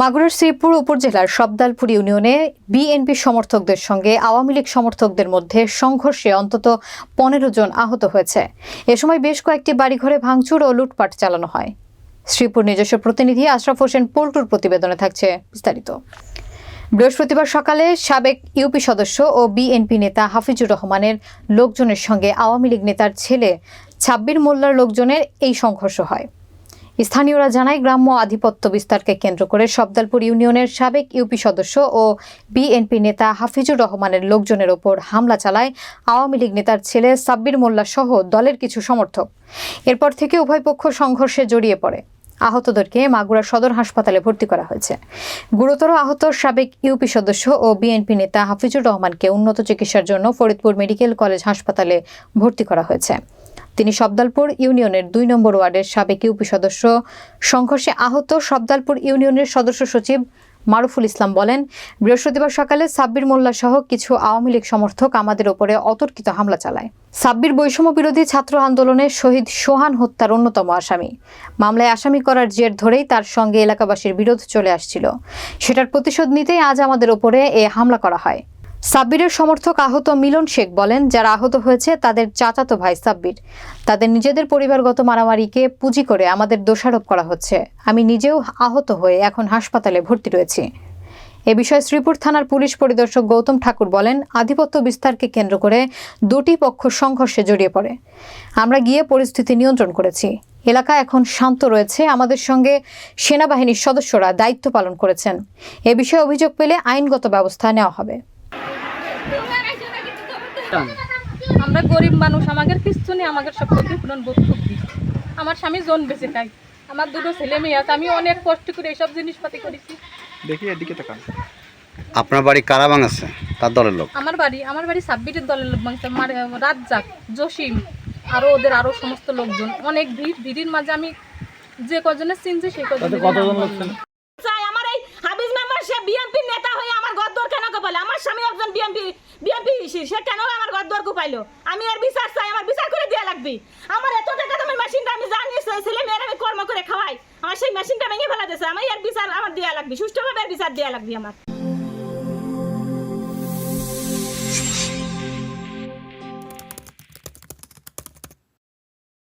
মাগুরার শ্রীপুর উপজেলার সবদালপুর ইউনিয়নে বিএনপি সমর্থকদের সঙ্গে আওয়ামী লীগ সমর্থকদের মধ্যে সংঘর্ষে অন্তত পনেরো জন আহত হয়েছে। এ সময় বেশ কয়েকটি বাড়িঘরে ভাঙচুর ও লুটপাট চালানো হয়। শ্রীপুর নিজস্ব প্রতিনিধি আশরাফ হোসেন পল্টুর প্রতিবেদনে থাকছে বিস্তারিত। বৃহস্পতিবার সকালে সাবেক ইউপি সদস্য ও বিএনপি নেতা হাফিজুর রহমানের লোকজনের সঙ্গে আওয়ামী লীগ নেতার ছেলে ছাব্বির মোল্লার লোকজনের এই সংঘর্ষ হয়। স্থানীয়রা জানায়, গ্রাম্য আধিপত্য বিস্তারকে কেন্দ্র করে সবদালপুর ইউনিয়নের সাবেক ইউপি সদস্য ও বিএনপি নেতা হাফিজুর রহমানের লোকজনের ওপর হামলা চালায় আওয়ামী লীগ নেতার ছেলে সাব্বির মোল্লা সহ দলের কিছু সমর্থক। এরপর থেকে উভয় পক্ষ সংঘর্ষে জড়িয়ে পড়ে। আহতদেরকে মাগুরা সদর হাসপাতালে ভর্তি করা হয়েছে। গুরুতর আহত সাবেক ইউপি সদস্য ও বিএনপি নেতা হাফিজুর রহমানকে উন্নত চিকিৎসার জন্য ফরিদপুর মেডিকেল কলেজ হাসপাতালে ভর্তি করা হয়েছে। তিনি সবদালপুর ইউনিয়নের দুই নম্বর ওয়ার্ডের সাবেক ইউপি সদস্য, সংঘর্ষে আহত সবদালপুর ইউনিয়নের সদস্য সচিব মারুফুল ইসলাম বলেন, বৃহস্পতিবার সকালে সাব্বির মোল্লা সহ কিছু আওয়ামী লীগ সমর্থক আমাদের ওপরে অতর্কিত হামলা চালায়। সাব্বির বৈষম্য বিরোধী ছাত্র আন্দোলনে শহীদ সোহান হত্যার অন্যতম আসামি। মামলায় আসামি করার জের ধরেই তার সঙ্গে এলাকাবাসীর বিরোধ চলে আসছিল। সেটার প্রতিশোধ নিতেই আজ আমাদের ওপরে এ হামলা করা হয়। সাব্বিরের সমর্থক আহত মিলন শেখ বলেন, যারা আহত হয়েছে তাদের চাচাতো ভাই সাব্বির। তাদের নিজেদের পরিবারগত মারামারিকে পুঁজি করে আমাদের দোষারোপ করা হচ্ছে। আমি নিজেও আহত হয়ে এখন হাসপাতালে ভর্তি রয়েছি। এ বিষয়ে শ্রীপুর থানার পুলিশ পরিদর্শক গৌতম ঠাকুর বলেন, আধিপত্য বিস্তারকে কেন্দ্র করে দুটি পক্ষ সংঘর্ষে জড়িয়ে পড়ে। আমরা গিয়ে পরিস্থিতি নিয়ন্ত্রণ করেছি। এলাকা এখন শান্ত রয়েছে। আমাদের সঙ্গে সেনাবাহিনীর সদস্যরা দায়িত্ব পালন করেছেন। এ বিষয়ে অভিযোগ পেলে আইনগত ব্যবস্থা নেওয়া হবে। আমরা গরিব মানুষ আমাদের কিচ্ছু নেই আমাদের সব ক্ষতিপূরণ দিই আমার স্বামী জন বেঁচে খাই আমার দুটো ছেলে মেয়ে আছে আমি অনেক কষ্ট করে এইসব জিনিসপাতি করেছি। দেখি এদিকে তাকান। আপনার বাড়ি কারাবাং আছে তার দলের লোক? আমার বাড়ি আমার বাড়ি সাব্বিরের দলের লোক মাংস রাজ্জাক জসিম আরও ওদের আরও সমস্ত লোকজন। অনেক ভিড় ভিড়ের মাঝে আমি যে কজনের চিনছি সেই কজনের কতজন লোক আমার এই হাবিজ মেম্বার সে বিএনপি নেতা হয়ে আমার গদ্দর কেন কোপাইলো আমার স্বামী একজন বিএনপি বিএনপি সে কেন আমার ঘর গদ্দর পাইলো আমি আর বিচার চাই, আমার বিচার করে দেওয়া লাগবে। আমার এত টাকা দামের মেশিনটা আমি জানি ছেলে মেয়ের আমি কর্ম করে খাওয়াই। আমার সেই মেশিনটা ভেঙে ফেলা দিয়েছে আমার আর বিচার আমার দেওয়া লাগবে, সুষ্ঠুভাবে আর বিচার দেওয়া লাগবে আমার।